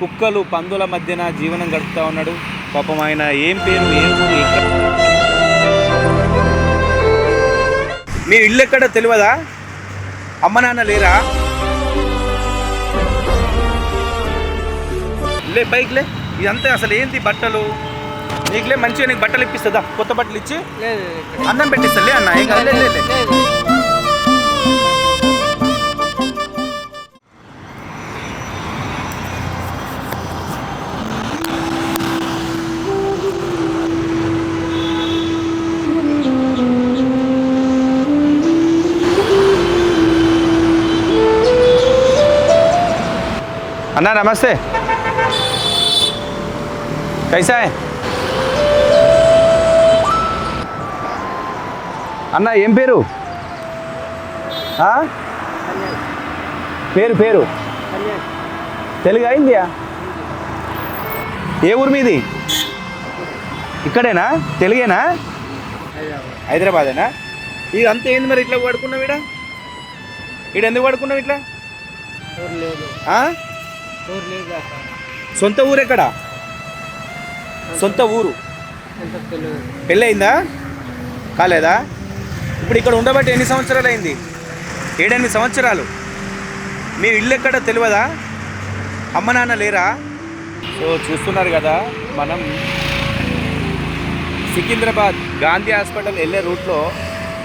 కుక్కలు పందుల మధ్యన జీవనం గడుపుతా ఉన్నాడు. పాపం ఆయన ఏం పేరు ఏ ఊరు మీ ఇల్లు ఎక్కడ తెలియదా? అమ్మ నాన్న లేరా? లే బైక్ లే. ఇదంతా అసలు ఏంటి బట్టలు? నీకులే మంచిగా నీకు బట్టలు ఇప్పిస్తుందా కొత్త బట్టలు ఇచ్చి. అన్నం పెట్టిస్తా లే అన్న ఏం. లేదు. అన్నా నమస్తే. కైసా అన్న ఏం పేరు? ఆ? పేరు పేరు? తెలుగు అయిందియా ఏ ఊరు మీది? ఇక్కడేనా? తెలుగేనా? హైదరాబాదేనా? ఇది అంతా ఏంది మరి ఇట్లా పడుకున్నావు ఇడ ఇడ ఎందుకు పడుకున్నావు ఇట్లా? సొంత ఊరు ఎక్కడ? సొంత ఊరు. పెళ్ళయిందా? కాలేదా? ఇప్పుడు ఇక్కడ ఉండబట్టి ఎన్ని సంవత్సరాలు అయింది? ఏడెనిమిది సంవత్సరాలు. మీ ఇల్లు ఎక్కడ తెలియదా? అమ్మ నాన్న లేరా? సో చూస్తున్నారు కదా మనం సికింద్రాబాద్ గాంధీ హాస్పిటల్ వెళ్ళే రూట్లో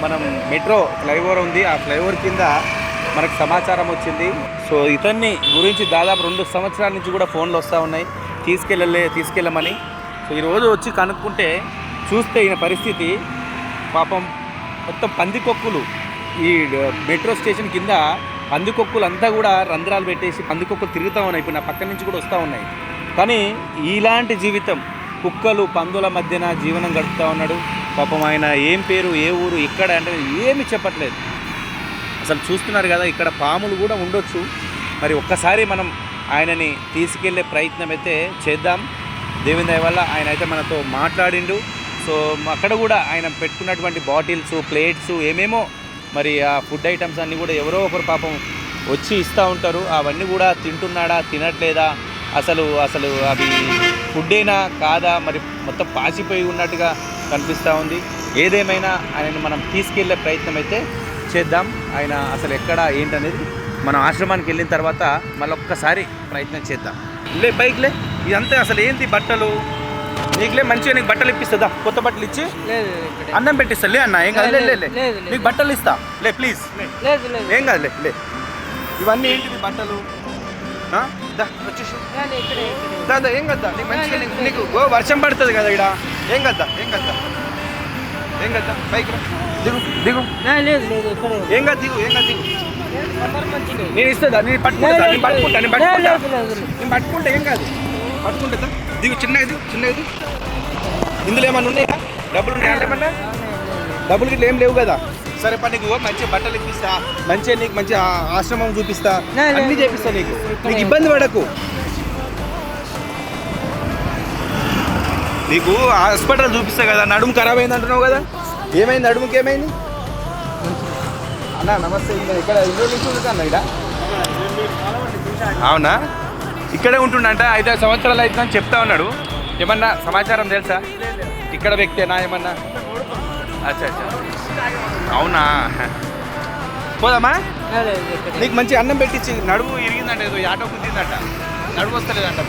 మనం మెట్రో ఫ్లైఓవర్ ఉంది. ఆ ఫ్లైఓవర్ కింద మనకు సమాచారం వచ్చింది. సో ఇతన్ని గురించి దాదాపు రెండు సంవత్సరాల నుంచి కూడా ఫోన్లు వస్తూ ఉన్నాయి. తీసుకెళ్ళలే తీసుకెళ్ళమని. సో ఈరోజు వచ్చి కనుక్కుంటే చూస్తే ఈయన పరిస్థితి పాపం మొత్తం పందికొక్కులు. ఈ మెట్రో స్టేషన్ కింద పందికొక్కులు అంతా కూడా రంధ్రాలు పెట్టేసి పందికొక్కులు తిరుగుతూ ఉన్నాయి. ఇప్పుడు నా పక్క నుంచి కూడా వస్తూ ఉన్నాయి. కానీ ఇలాంటి జీవితం కుక్కలు పందుల మధ్యన జీవనం గడుపుతూ ఉన్నాడు. పాపం ఆయన ఏం పేరు ఏ ఊరు ఎక్కడ అంటే ఏమి చెప్పట్లేదు. అసలు చూస్తున్నారు కదా ఇక్కడ పాములు కూడా ఉండొచ్చు. మరి ఒక్కసారి మనం ఆయనని తీసుకెళ్ళే ప్రయత్నం అయితే చేద్దాం. దేవుని దయ వల్ల ఆయన అయితే మనతో మాట్లాడిండు. సో అక్కడ కూడా ఆయన పెట్టుకున్నటువంటి బాటిల్స్ ప్లేట్స్ ఏమేమో మరి ఆ ఫుడ్ ఐటమ్స్ అన్నీ కూడా ఎవరో ఒకరు పాపం వచ్చి ఇస్తూ ఉంటారు. అవన్నీ కూడా తింటున్నాడా తినట్లేదా? అసలు అసలు అవి ఫుడ్డేనా కాదా? మరి మొత్తం పాసిపోయి ఉన్నట్టుగా కనిపిస్తూ ఉంది. ఏదేమైనా ఆయనను మనం తీసుకెళ్ళే ప్రయత్నం అయితే చేద్దాం. ఆయన అసలు ఎక్కడ ఏంటనేది మనం ఆశ్రమానికి వెళ్ళిన తర్వాత మళ్ళీ ఒక్కసారి ప్రయత్నం చేద్దాం. లే బైక్ లే. ఇదంతా అసలు ఏంటి బట్టలు? నీకులే మంచిగా నీకు బట్టలు ఇప్పిస్తుందా? కొత్త బట్టలు ఇచ్చి? అన్నం పెట్టిస్తా లే అన్న. ఏం కాదు. లే, లే. నీకు బట్టలు ఇస్తా. లే ప్లీజ్. ఏం కాదు లే లే. ఇవన్నీ ఏంటివి బట్టలు? ఆ? దా, వచ్చేసి లేదు, ఇక్కడ ఇక్కడ. దా, దా, ఏం కదా నీకు మంచిగా నీకు వర్షం పడుతుంది కదా ఇక్కడ. ఏం కదా ఏం కదా ఏం కదా బైక్ రా. దిగు దిగు. లేదు లేదు ఏం కాదు దిగు ఏం కాదు దిగు. నేను ఇస్తుందా నేను పట్టుకుంటా నేను పట్టుకుంటా నేను పట్టుకుంటా. నేను పట్టుకుంటా ఏం కాదు. పట్టుకుంటా. దిగు చిన్నగా దిగు చిన్నగా దిగు. ఇందులో ఏమన్నా ఉన్నాయా? డబ్బులు ఉన్నాయా? అంటే డబ్బులు గిట్ల ఏం లేవు కదా. సరే పని నీకు మంచి బట్టలు ఇప్పిస్తా. మంచిగా నీకు మంచి ఆశ్రమం చూపిస్తా. అన్ని. చేపిస్తా నీకు. నీకు ఇబ్బంది పడకు. నీకు హాస్పిటల్ చూపిస్తా కదా నడుము ఖరాబ్ అయింది అంటున్నావు కదా. ఏమైంది నడుముకి ఏమైంది? అన్న నమస్తే ఇక్కడ ఇల్లు నుంచి ఇక్కడ? అవునా? ఇక్కడే ఉంటుండంట ఐదారు సంవత్సరాలు అవుతుందని చెప్తా ఉన్నాడు. ఏమన్నా సమాచారం తెలుసా? ఇక్కడ వ్యక్తేనా ఏమన్నా? అచ్చా అచ్చా. అవునా? పోదామా? నీకు మంచి అన్నం పెట్టించి నడుము ఇరిగిందంట ఏదో ఆటో కుదిందంట నడుము వస్తలేదంట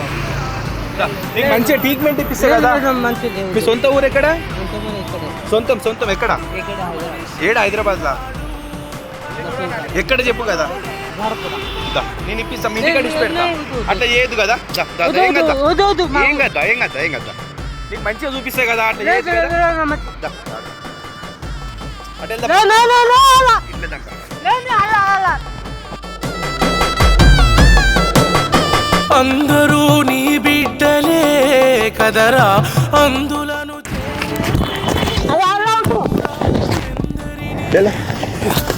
నీకు మంచిగా ట్రీట్మెంట్ ఇప్పిస్తా కదా? మీ సొంత ఊరు ఎక్కడ? సొంతం సొంతం ఎక్కడ? ఏడ హైదరాబాద్లా? ఎక్కడ చెప్పు కదా. నేను ఇప్పిస్తా మీ ఇంటికి అడిచి పెడతా. లేదు, లేదు. అట్లా ఏదు కదా. ఏం కదా ఏం కదా ఏం కదా ఏం కదా నీకు మంచిగా చూపిస్తా కదా అట్లా లేదు, చేయొద్దు లేదు, కదా? లేదు, అలా, అలా ఉండు. లే, లే.